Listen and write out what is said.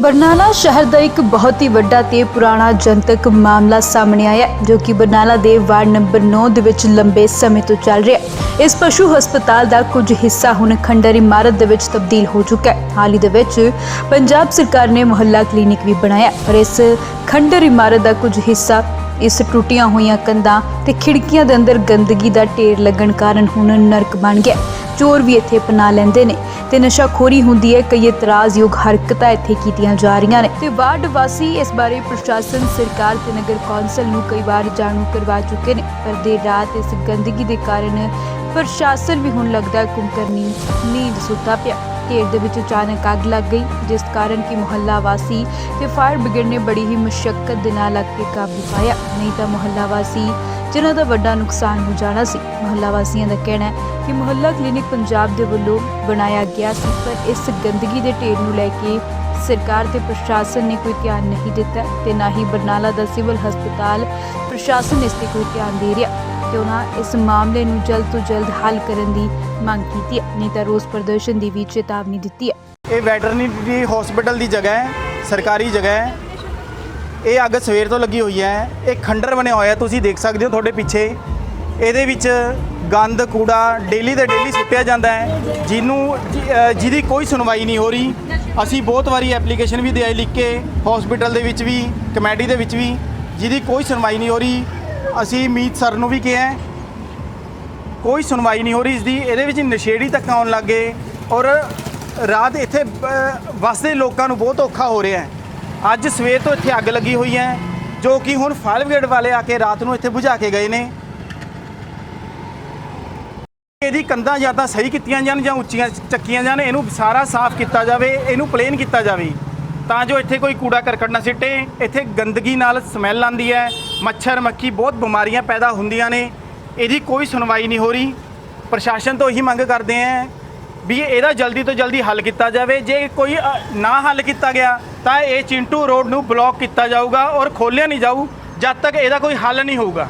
ਬਰਨਾਲਾ ਸ਼ਹਿਰ ਦਾ ਇੱਕ ਬਹੁਤ ਹੀ ਵੱਡਾ ਤੇ ਪੁਰਾਣਾ ਜਨਤਕ ਮਾਮਲਾ ਸਾਹਮਣੇ ਆਇਆ ਜੋ ਕਿ ਬਰਨਾਲਾ ਦੇ ਵਾਰਡ ਨੰਬਰ 9 ਦੇ ਵਿੱਚ ਲੰਬੇ ਸਮੇਂ ਤੋਂ ਚੱਲ ਰਿਹਾ ਹੈ। ਇਸ ਪਸ਼ੂ ਹਸਪਤਾਲ ਦਾ ਕੁਝ ਹਿੱਸਾ ਹੁਣ ਖੰਡਰ ਇਮਾਰਤ ਦੇ ਵਿੱਚ ਤਬਦੀਲ ਹੋ ਚੁੱਕਾ ਹੈ। ਹਾਲ ਹੀ ਦੇ ਵਿੱਚ ਪੰਜਾਬ ਸਰਕਾਰ ਨੇ ਮੁਹੱਲਾ ਕਲੀਨਿਕ ਵੀ ਬਣਾਇਆ ਪਰ ਇਸ ਖੰਡਰ ਇਮਾਰਤ ਦਾ ਕੁਝ ਹਿੱਸਾ ਇਸ ਟੁੱਟੀਆਂ ਹੋਈਆਂ ਕੰਧਾਂ ਤੇ ਖਿੜਕੀਆਂ ਦੇ ਅੰਦਰ ਗੰਦਗੀ ਦਾ ਢੇਰ ਲੱਗਣ ਕਾਰਨ ਹੁਣ ਨਰਕ ਬਣ ਗਿਆ ਚੋਰ ਵੀ ਇੱਥੇ ਪਨਾ ਲੈਂਦੇ ਨੇ। ਤੇ ਨਸ਼ਾਖੋਰੀ ਹੁੰਦੀ ਹੈ, ਕਈ ਇਤਰਾਜ਼ਯੋਗ ਹਰਕਤਾਂ ਇੱਥੇ ਕੀਤੀਆਂ ਜਾ ਰਹੀਆਂ ਨੇ। ਤੇ ਵਾਰਡ ਵਾਸੀ ਇਸ ਬਾਰੇ ਪ੍ਰਸ਼ਾਸਨ, ਸਰਕਾਰ ਤੇ ਨਗਰ ਕੌਂਸਲ ਨੂੰ ਕਈ ਵਾਰ ਜਾਣੂ ਕਰਵਾ ਚੁੱਕੇ ਨੇ। ਪਰ ਦੇਰ ਰਾਤ ਇਸ ਗੰਦਗੀ ਦੇ ਕਾਰਨ ਪ੍ਰਸ਼ਾਸਨ ਵੀ ਹੁਣ ਲੱਗਦਾ ਕੁੰਕਰਨੀ ਨੀਂਦ ਸੁੱਤਾ ਪਿਆ। ਢੇਰ ਦੇ ਵਿੱਚ ਅਚਾਨਕ ਅੱਗ ਲੱਗ ਗਈ, ਜਿਸ ਕਾਰਨ ਕਿ ਮੁਹੱਲਾ ਵਾਸੀ ਤੇ ਫਾਇਰ ਬ੍ਰਿਗੇਡ ਨੇ ਬੜੀ ਹੀ ਮੁਸ਼ਕਲ ਦੇ ਨਾਲ ਅੱਗ ਤੇ ਕਾਬੂ ਪਾਇਆ। ਨਹੀਂ ਤਾਂ ਮੁਹੱਲਾ ਵਾਸੀ ਜਿਨ੍ਹਾਂ ਦਾ ਵੱਡਾ ਨੁਕਸਾਨ ਹੋ ਜਾਣਾ ਸੀ। ਮੁਹੱਲਾ ਵਾਸੀਆਂ ਦਾ ਕਹਿਣਾ ਹੈ ਕਿ ਮੁਹੱਲਾ ਕਲੀਨਿਕ ਪੰਜਾਬ ਦੇ ਵੱਲੋਂ ਬਣਾਇਆ ਗਿਆ ਸੀ, ਪਰ ਇਸ ਗੰਦਗੀ ਦੇ ਢੇਰ ਨੂੰ ਲੈ ਕੇ ਸਰਕਾਰ ਤੇ ਪ੍ਰਸ਼ਾਸਨ ਨੇ ਕੋਈ ਧਿਆਨ ਨਹੀਂ ਦਿੱਤਾ ਤੇ ਨਾ ਹੀ ਬਰਨਾਲਾ ਦਾ ਸਿਵਲ ਹਸਪਤਾਲ ਪ੍ਰਸ਼ਾਸਨ ਇਸ ਤੇ ਕੋਈ ਧਿਆਨ ਦੇ ਰਿਹਾ ਤੇ ਉਹਨਾਂ ਇਸ ਮਾਮਲੇ ਨੂੰ ਜਲਦ ਤੋਂ ਜਲਦ ਹੱਲ ਕਰਨ ਦੀ ਮੰਗ ਕੀਤੀ ਹੈ। ਨਹੀਂ ਤਾਂ ਰੋਸ ਪ੍ਰਦਰਸ਼ਨ ਦੀ ਵੀ ਚੇਤਾਵਨੀ ਦਿੱਤੀ ਹੈ। ਇਹ ਵੈਟਰਨਰੀ ਹਸਪੀਟਲ ਦੀ ਜਗ੍ਹਾ ਹੈ, ਸਰਕਾਰੀ ਜਗ੍ਹਾ ਹੈ। ਇਹ ਅੱਗ ਸਵੇਰ ਤੋਂ ਲੱਗੀ ਹੋਈ ਹੈ। ਇਹ ਖੰਡਰ ਬਣਿਆ ਹੋਇਆ ਤੁਸੀਂ ਦੇਖ ਸਕਦੇ ਹੋ ਤੁਹਾਡੇ ਪਿੱਛੇ। ਇਹਦੇ ਵਿੱਚ ਗੰਦ ਕੂੜਾ ਡੇਲੀ 'ਤੇ ਡੇਲੀ ਸੁੱਟਿਆ ਜਾਂਦਾ ਹੈ। ਜਿਹਨੂੰ ਜਿਹਦੀ ਕੋਈ ਸੁਣਵਾਈ ਨਹੀਂ ਹੋ ਰਹੀ। ਅਸੀਂ ਬਹੁਤ ਵਾਰੀ ਐਪਲੀਕੇਸ਼ਨ ਵੀ ਦਿਆਈ ਲਿਖ ਕੇ ਹਸਪੀਟਲ ਦੇ ਵਿੱਚ ਵੀ ਕਮੇਟੀ ਦੇ ਵਿੱਚ ਵੀ ਜਿਹਦੀ ਕੋਈ ਸੁਣਵਾਈ ਨਹੀਂ ਹੋ ਰਹੀ। ਅਸੀਂ ਮੀਤ ਸਰ ਨੂੰ ਵੀ ਕਿਹਾ ਕੋਈ ਸੁਣਵਾਈ ਨਹੀਂ ਹੋ ਰਹੀ ਇਸ ਦੀ ਇਹਦੇ ਵਿੱਚ ਨਸ਼ੇੜੀ ਤੱਕ ਆਉਣ ਲੱਗੇ ਔਰ ਰਾਤ ਇੱਥੇ ਅ, ਵਸਦੇ ਲੋਕਾਂ ਨੂੰ ਬਹੁਤ ਔਖਾ ਹੋ ਰਿਹਾ ਹੈ। ਅੱਜ ਸਵੇਰ ਤੋਂ ਇੱਥੇ ਅੱਗ ਲੱਗੀ ਹੋਈ ਹੈ, ਜੋ ਕਿ ਹੁਣ ਫਾਇਰ ਬ੍ਰਿਗੇਡ ਵਾਲੇ ਆ ਕੇ ਰਾਤ ਨੂੰ ਇੱਥੇ ਬੁਝਾ ਕੇ ਗਏ ਨੇ। ਇਹਦੀ ਕੰਧਾਂ ਜਾਂ ਤਾਂ ਸਹੀ ਕੀਤੀਆਂ ਜਾਣ ਜਾਂ ਉੱਚੀਆਂ ਚੱਕੀਆਂ ਜਾਣ, ਇਹਨੂੰ ਸਾਰਾ ਸਾਫ਼ ਕੀਤਾ ਜਾਵੇ, ਇਹਨੂੰ ਪਲੇਨ ਕੀਤਾ ਜਾਵੇ। ਤਾਂ ਜੋ ਇੱਥੇ ਕੋਈ ਕੂੜਾ ਕਰਕਟ ਨਾ ਸਿੱਟੇ, ਇੱਥੇ ਗੰਦਗੀ ਨਾਲ ਸਮੈਲ ਆਉਂਦੀ ਹੈ, ਮੱਛਰ, ਮੱਖੀ ਬਹੁਤ ਬਿਮਾਰੀਆਂ ਪੈਦਾ ਹੁੰਦੀਆਂ ਨੇ। ਇਹਦੀ ਕੋਈ ਸੁਣਵਾਈ ਨਹੀਂ ਹੋ ਰਹੀ। ਪ੍ਰਸ਼ਾਸਨ ਤੋਂ ਇਹੀ ਮੰਗ ਕਰਦੇ ਆਂ ਵੀ ਇਹਦਾ ਜਲਦੀ ਤੋਂ ਜਲਦੀ ਹੱਲ ਕੀਤਾ ਜਾਵੇ। ਜੇ ਕੋਈ ਨਾ ਹੱਲ ਕੀਤਾ ਗਿਆ ਤਾਂ ਇਹ ਚਿੰਟੂ ਰੋਡ ਨੂੰ ਬਲੌਕ ਕੀਤਾ ਜਾਊਗਾ ਔਰ ਖੋਲ੍ਹਿਆ ਨਹੀਂ ਜਾਊ, ਜਦ ਤੱਕ ਇਹਦਾ ਕੋਈ ਹੱਲ ਨਹੀਂ ਹੋਊਗਾ।